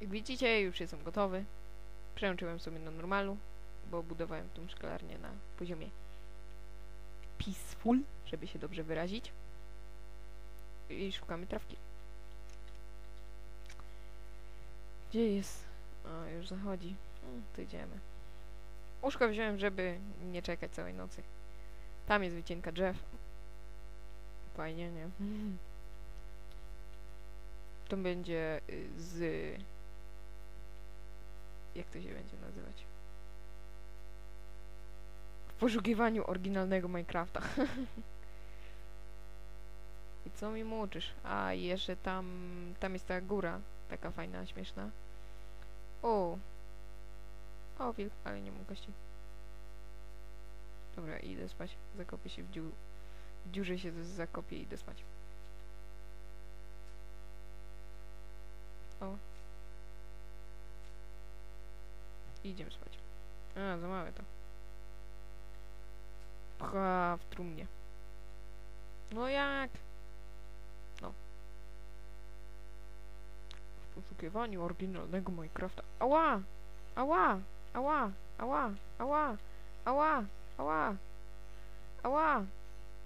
Jak widzicie, już jestem gotowy. Przełączyłem sobie na normalu, bo budowałem tą szklarnię na poziomie peaceful, żeby się dobrze wyrazić. I szukamy trawki. Gdzie jest? O, już zachodzi. To idziemy. Łóżko wziąłem, żeby nie czekać całej nocy. Tam jest wycinka drzew. Fajnie, nie? To będzie y, z... Jak to się będzie nazywać? W poszukiwaniu oryginalnego Minecrafta. I co mi muczysz? A, jeszcze tam... Tam jest ta góra. Taka fajna, śmieszna. O! O, wilk, ale nie mam kości. Dobra, idę spać. Zakopię się w dziu... W dziurze się zakopię i idę spać. O. Idziemy spać. A, za małe to. Pcha w trumnie. No jak? No. W poszukiwaniu oryginalnego Minecrafta. Ała! Ała! Ała! Ała! Ała! Ała! Ała! Ała!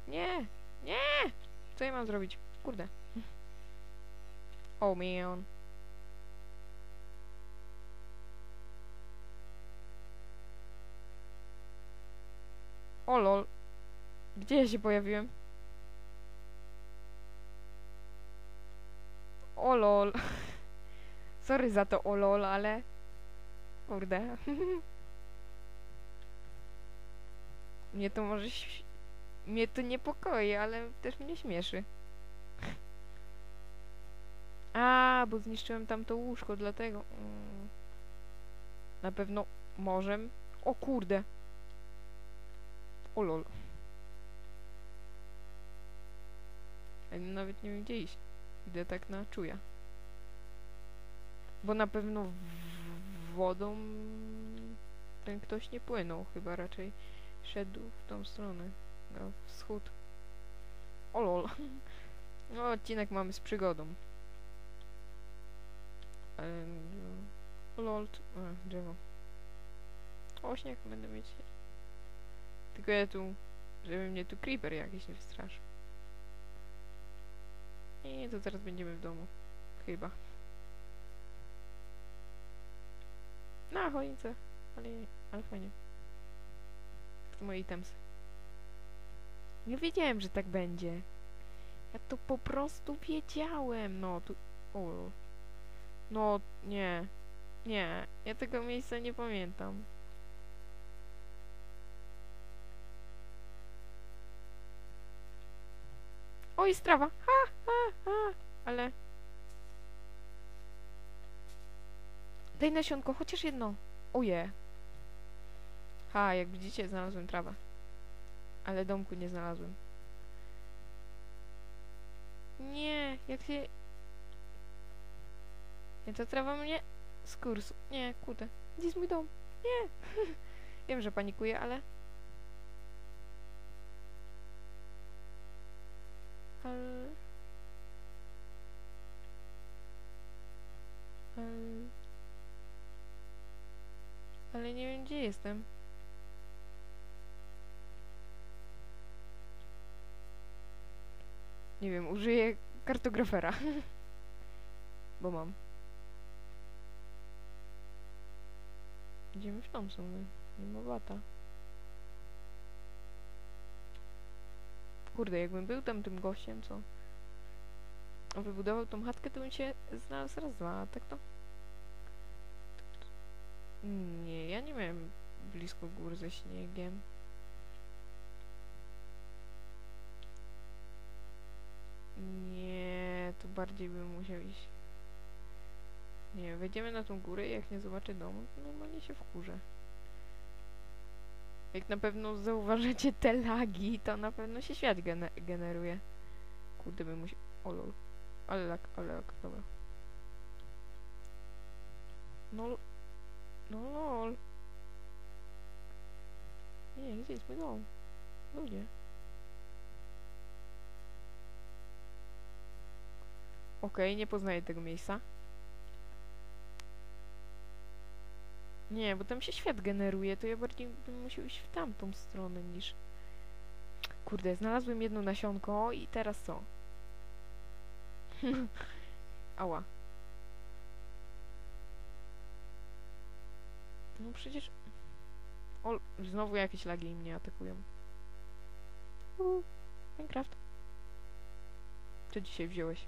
Nie! Nie! Co ja mam zrobić? Kurde. Oh man. O lol. Gdzie ja się pojawiłem? O lol. Sorry za to o lol, ale... Kurde. mnie to może... Mnie to niepokoi, ale też mnie śmieszy. A, bo zniszczyłem tam to łóżko, dlatego... Mm. Na pewno morzem. O kurde. O lol. Ja nawet nie wiem gdzie iść. Idę tak na czuja. Bo na pewno wodą ten ktoś nie płynął. Chyba raczej szedł w tą stronę. Na wschód. O lol. No, odcinek mamy z przygodą. Lol. drzewo. O, śnieg będę mieć. Tylko ja tu, żeby mnie tu creeper jakiś nie wystraszy. Nie, to teraz będziemy w domu. Chyba. Na choince. Ale, ale fajnie. To moje itemsy. Nie wiedziałem, że tak będzie. Ja to po prostu wiedziałem. No, tu... O. No, nie. Nie. Ja tego miejsca nie pamiętam. O, jest trawa. Ha, ha, ha. Ale... Daj nasionko, chociaż jedno. Oje. Ha, jak widzicie, znalazłem trawę. Ale domku nie znalazłem. Nie, jak się... Nie, ta trawa mnie z kursu. Nie, kurde. Gdzie jest mój dom? Nie. Wiem, że panikuję, ale... Ale... Nie wiem, gdzie jestem. Nie wiem, użyję kartografera. Bo mam. Idziemy w tą stronę. Nie ma bata. Kurde, jakbym był tam tym gościem, co wybudował tą chatkę, to bym się znalazł raz, dwa, tak to... Nie, ja nie miałem blisko gór ze śniegiem. Nie, to bardziej bym musiał iść. Nie, wejdziemy na tą górę i jak nie zobaczę domu, to normalnie się wkurzę. Jak na pewno zauważycie te lagi, to na pewno się świat gene generuje. Kurde, bym musiał... O lol. Ale lag, ale lag, dobra. No... No lol. Nie, gdzie jest mój dom? Ludzie. Okej, nie poznaję tego miejsca. Nie, bo tam się świat generuje, to ja bardziej bym musiał iść w tamtą stronę niż... Kurde, znalazłem jedno nasionko i teraz co? Ała. No przecież... O, znowu jakieś lagi mnie atakują. Uuu, Minecraft. Co dzisiaj wziąłeś?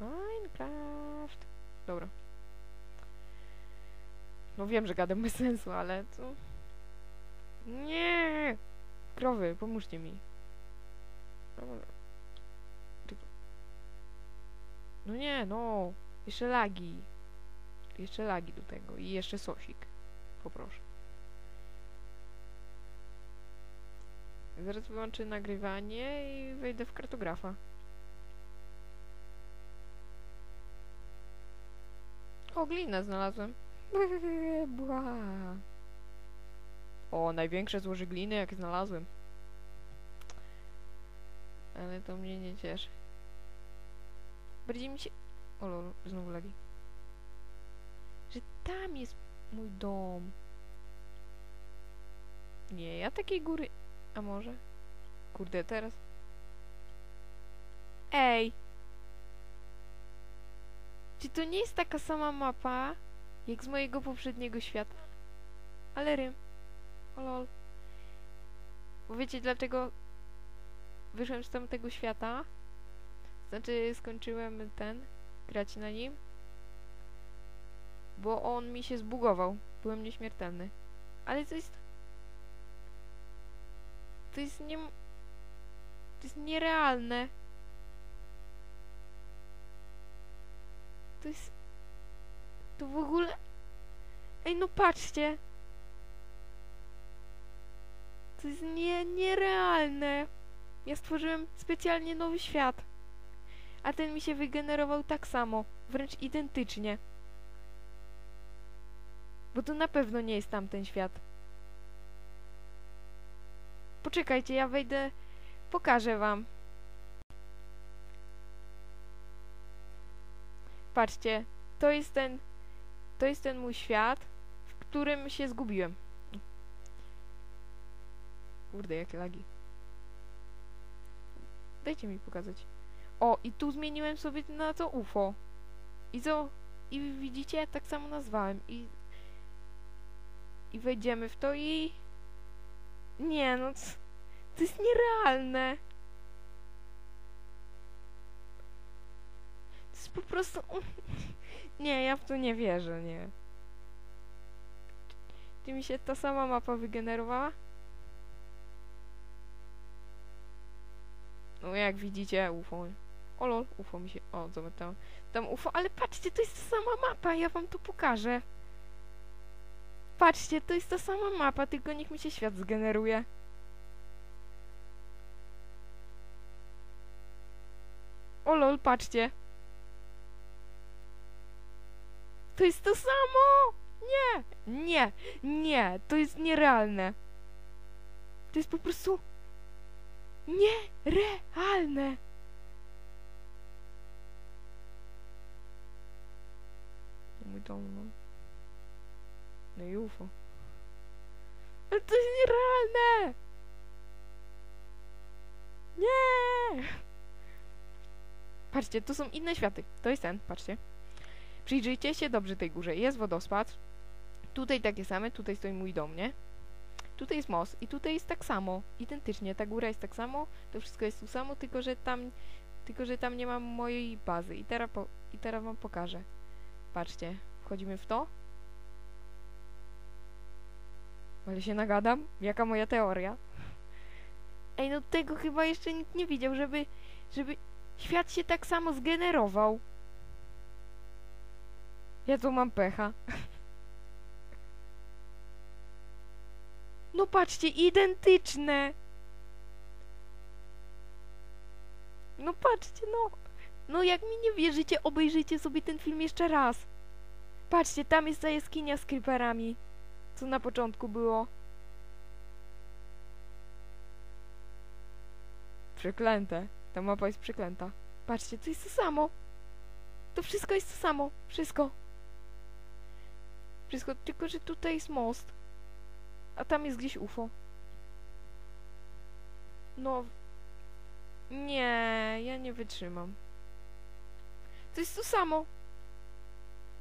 Minecraft. Dobra. No wiem, że gadam bez sensu, ale to... Nie! Krowy, pomóżcie mi. No nie, no. Jeszcze lagi. Jeszcze lagi do tego. I jeszcze sosik. Poproszę. Zaraz wyłączę nagrywanie i wejdę w kartografa. O, znalazłem. O, największe złoże gliny, jak znalazłem. Ale to mnie nie cieszy. Bardziej mi się... O lol, znowu lagi. Że tam jest mój dom. Nie, ja takiej góry... A może? Kurde, teraz... Ej! Czy to nie jest taka sama mapa, jak z mojego poprzedniego świata? Ale rym. O lol. Bo wiecie dlaczego wyszłem z tamtego świata? Znaczy skończyłem ten, grać na nim. Bo on mi się zbugował. Byłem nieśmiertelny. Ale to jest... To jest nie... To jest nierealne. To jest... To w ogóle... Ej, no patrzcie. To jest nie, nierealne. Ja stworzyłem specjalnie nowy świat. A ten mi się wygenerował tak samo. Wręcz identycznie. Bo to na pewno nie jest tamten świat. Poczekajcie, ja wejdę... Pokażę wam. Patrzcie, to jest ten... To jest ten mój świat, w którym się zgubiłem. Kurde, jakie lagi. Dajcie mi pokazać. O, i tu zmieniłem sobie na to UFO. I co? I widzicie, tak samo nazwałem. I... I wejdziemy w to i... Nie, no... To jest nierealne. To jest po prostu... Nie, ja w to nie wierzę, nie. Czy mi się ta sama mapa wygenerowała? No jak widzicie, UFO. O lol, UFO mi się... O, zobacz tam. Tam UFO, ale patrzcie, to jest ta sama mapa, ja wam to pokażę. Patrzcie, to jest ta sama mapa, tylko niech mi się świat zgeneruje. O lol, patrzcie. To jest to samo! Nie! Nie! Nie! To jest nierealne. To jest po prostu... Nierealne! Mój dom, no. No i UFO. Ale to jest nierealne! Nie! Patrzcie, tu są inne światy. To jest ten, patrzcie. Przyjrzyjcie się dobrze tej górze. Jest wodospad. Tutaj takie same, tutaj stoi mój dom, nie? Tutaj jest most i tutaj jest tak samo. Identycznie, ta góra jest tak samo, to wszystko jest tu samo, tylko że tam, tylko że tam nie ma mojej bazy. I teraz, po, i teraz wam pokażę. Patrzcie, wchodzimy w to. Ale się nagadam? Jaka moja teoria? Ej, no tego chyba jeszcze nikt nie widział, żeby, żeby świat się tak samo zgenerował. Ja tu mam pecha. No patrzcie, identyczne. No patrzcie, no. No jak mi nie wierzycie, obejrzyjcie sobie ten film jeszcze raz. Patrzcie, tam jest ta jaskinia z creeperami. Co na początku było. Przeklęte. Ta mapa jest przeklęta. Patrzcie, to jest to samo. To wszystko jest to samo. Wszystko. Wszystko, tylko że tutaj jest most. A tam jest gdzieś UFO. No. Nie, ja nie wytrzymam. To jest to samo.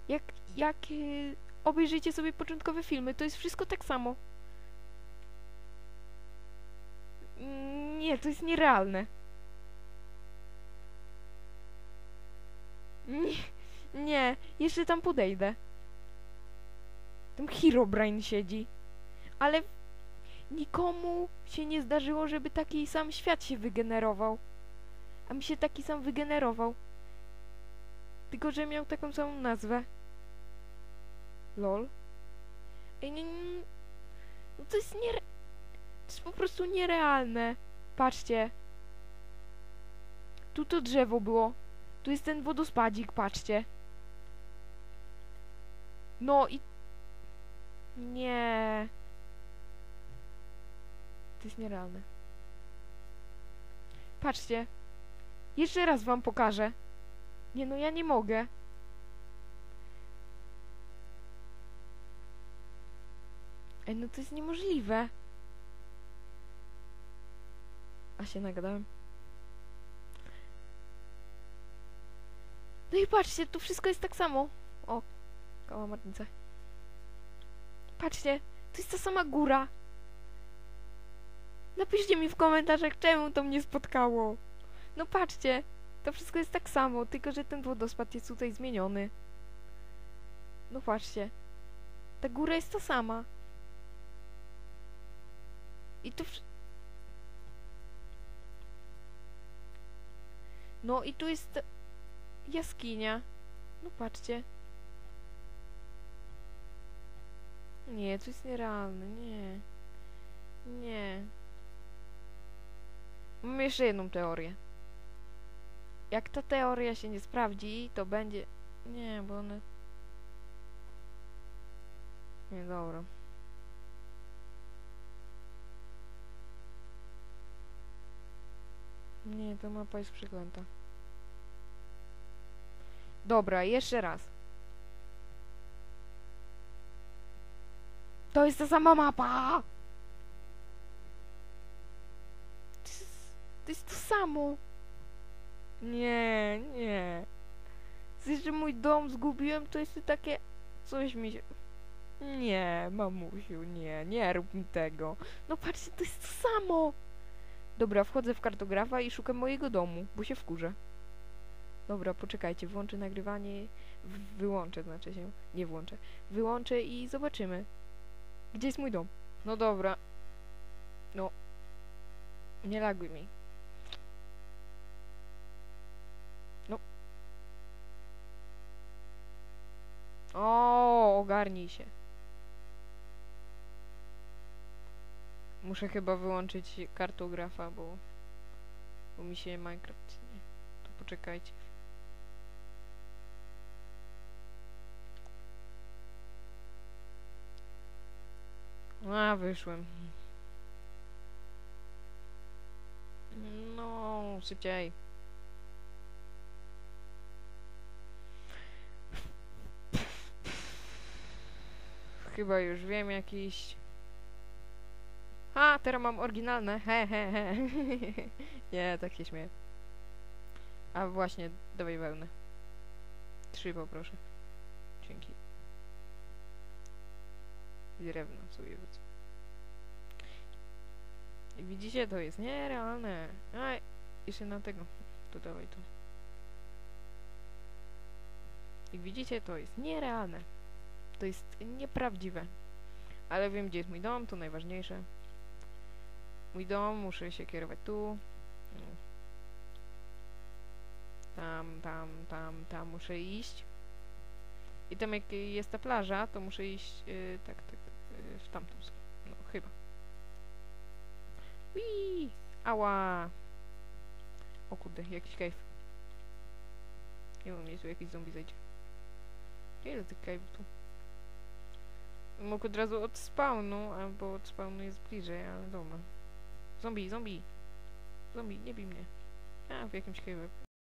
Jak, jak y, obejrzyjcie sobie początkowe filmy, to jest wszystko tak samo. Nie, to jest nierealne. Nie, nie, jeszcze tam podejdę. Tam Herobrine siedzi. Ale nikomu się nie zdarzyło, żeby taki sam świat się wygenerował. A mi się taki sam wygenerował. Tylko, że miał taką samą nazwę. LOL. Ej, nie, nie, no to jest nie... To jest po prostu nierealne. Patrzcie. Tu to drzewo było. Tu jest ten wodospadzik, patrzcie. No i... Nie. To jest nierealne. Patrzcie. Jeszcze raz wam pokażę. Nie no, ja nie mogę. Ej, no to jest niemożliwe. A się nagadałem. No i patrzcie, tu wszystko jest tak samo. O, kałamarnica. Patrzcie, to jest ta sama góra. Napiszcie mi w komentarzach, czemu to mnie spotkało. No patrzcie, to wszystko jest tak samo, tylko że ten wodospad jest tutaj zmieniony. No patrzcie. Ta góra jest ta sama. I tu... No i tu jest jaskinia. No patrzcie. Nie, to jest nierealne, nie. Nie. Mam jeszcze jedną teorię. Jak ta teoria się nie sprawdzi, to będzie... Nie, bo one... Nie, dobra. Nie, ta mapa jest przeklęta. Dobra, jeszcze raz. To jest ta sama mapa! To jest, to jest to samo. Nie, nie. Chcesz, że mój dom zgubiłem, to jest takie... Coś mi się... Nie, mamusiu, nie, nie rób mi tego. No patrzcie, to jest to samo. Dobra, wchodzę w kartografa i szukam mojego domu, bo się wkurzę. Dobra, poczekajcie, włączę nagrywanie. Wyłączę, znaczy się. Nie włączę. Wyłączę i zobaczymy. Gdzie jest mój dom? No dobra. No. Nie laguj mi. No. O, ogarnij się. Muszę chyba wyłączyć kartografa, bo, bo mi się Minecraft nie. To poczekajcie. A, wyszłem. No, szybciej. Chyba już wiem jakiś. A, teraz mam oryginalne. He, he, he. Nie, tak się śmieję. A właśnie, dawaj wełnę. Trzy poproszę. Drewno sobie wrócę. I widzicie, to jest nierealne. Aj, jeszcze na tego. To dawaj tu. Jak widzicie, to jest nierealne. To jest nieprawdziwe. Ale wiem, gdzie jest mój dom, to najważniejsze. Mój dom, muszę się kierować tu. Tam, tam, tam, tam muszę iść. I tam jak jest ta plaża, to muszę iść yy, tak, tak, tak w tamtą stronę. No, chyba. Wii! Ała! O kurde, jakiś cave. Nie wiem, jest tu jakiś zombie zejdzie. Ile tych cave'ów tu? Mógł od razu od spawnu, albo od spawnu jest bliżej, ale dobra. Zombie, zombie! Zombie, nie bij mnie. A, w jakimś cave'ie.